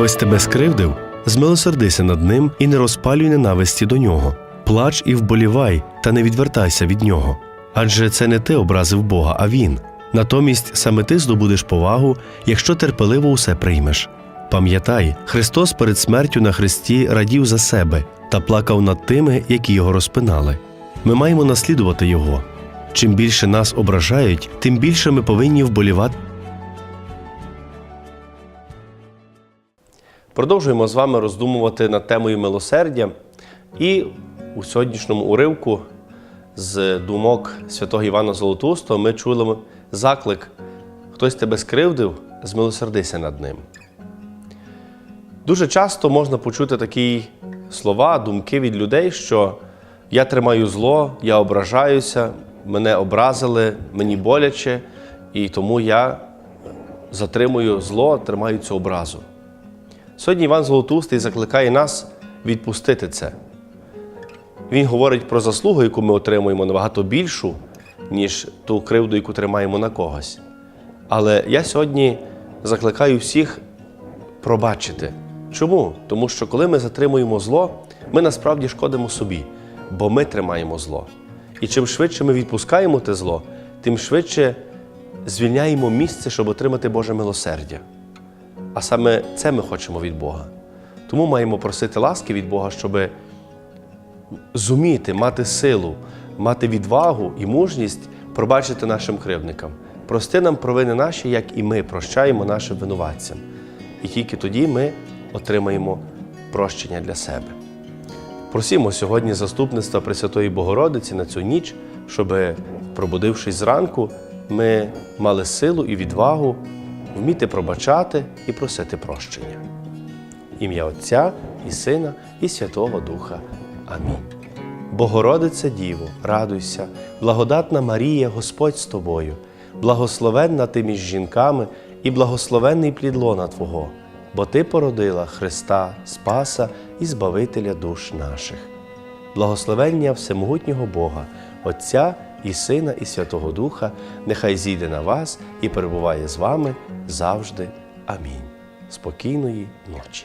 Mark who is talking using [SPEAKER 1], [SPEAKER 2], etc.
[SPEAKER 1] Хтось тебе скривдив, змилосердися над ним і не розпалюй ненависті до нього. Плач і вболівай, та не відвертайся від нього. Адже це не ти образив Бога, а він. Натомість саме ти здобудеш повагу, якщо терпеливо усе приймеш. Пам'ятай, Христос перед смертю на хресті радів за себе та плакав над тими, які його розпинали. Ми маємо наслідувати Його. Чим більше нас ображають, тим більше ми повинні вболівати.
[SPEAKER 2] Продовжуємо з вами роздумувати над темою милосердя. І у сьогоднішньому уривку з думок святого Івана Золотустого ми чули заклик: хтось тебе скривдив, змилосердися над ним. Дуже часто можна почути такі слова, думки від людей, що я тримаю зло, я ображаюся, мене образили, мені боляче, і тому я затримую зло, тримаю цю образу. Сьогодні Іван Золотустий закликає нас відпустити це. Він говорить про заслугу, яку ми отримуємо набагато більшу, ніж ту кривду, яку тримаємо на когось. Але я сьогодні закликаю всіх пробачити. Чому? Тому що коли ми затримуємо зло, ми насправді шкодимо собі, бо ми тримаємо зло. І чим швидше ми відпускаємо те зло, тим швидше звільняємо місце, щоб отримати Боже милосердя. А саме це ми хочемо від Бога. Тому маємо просити ласки від Бога, щоб зуміти, мати силу, мати відвагу і мужність пробачити нашим кривдникам. Прости нам провини наші, як і ми прощаємо нашим винуватцям. І тільки тоді ми отримаємо прощення для себе. Просімо сьогодні заступництва Пресвятої Богородиці на цю ніч, щоб, пробудившись зранку, ми мали силу і відвагу вміти пробачати і просити прощення. Ім'я Отця і Сина, і Святого Духа. Амінь. Богородице Діво, радуйся, благодатна Марія, Господь з тобою, благословенна ти між жінками і благословенний плід лона Твого, бо Ти породила Христа, Спаса і Збавителя душ наших. Благословення Всемогутнього Бога, Отця і Сина, і Святого Духа, нехай зійде на вас і перебуває з вами завжди. Амінь. Спокійної ночі.